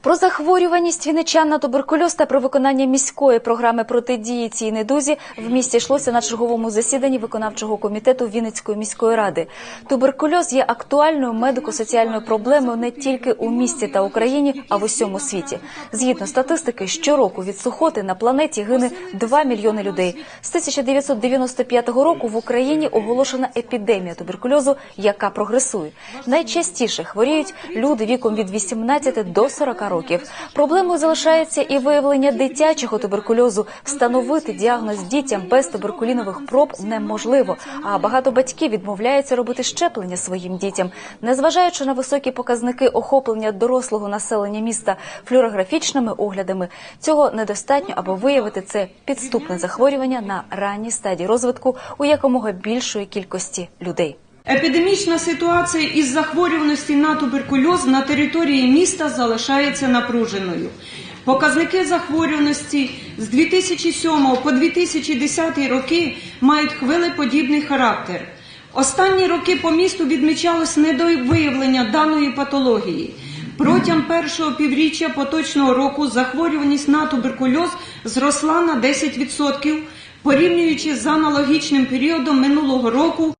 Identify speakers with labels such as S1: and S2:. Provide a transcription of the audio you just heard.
S1: Про захворюваність вінничан на туберкульоз та про виконання міської програми протидії цій недузі в місті йшлося на черговому засіданні виконавчого комітету Вінницької міської ради. Туберкульоз є актуальною медико-соціальною проблемою не тільки у місті та Україні, а в усьому світі. Згідно статистики, щороку від сухоти на планеті гине 2 мільйони людей. З 1995 року в Україні оголошена епідемія туберкульозу, яка прогресує. Найчастіше хворіють люди віком від 18 до 40 років. Проблемою залишається і виявлення дитячого туберкульозу. Встановити діагноз дітям без туберкулінових проб неможливо. А багато батьків відмовляються робити щеплення своїм дітям, незважаючи на високі показники охоплення дорослого населення міста флюорографічними оглядами. Цього недостатньо, аби виявити це підступне захворювання на ранній стадії розвитку у якомога більшої кількості людей.
S2: Епідемічна ситуація із захворюваності на туберкульоз на території міста залишається напруженою. Показники захворюваності з 2007 по 2010 роки мають хвилеподібний характер. Останні роки по місту відмічалось недовиявлення даної патології. Протягом першого півріччя поточного року захворюваність на туберкульоз зросла на 10%, порівнюючи з аналогічним періодом минулого року,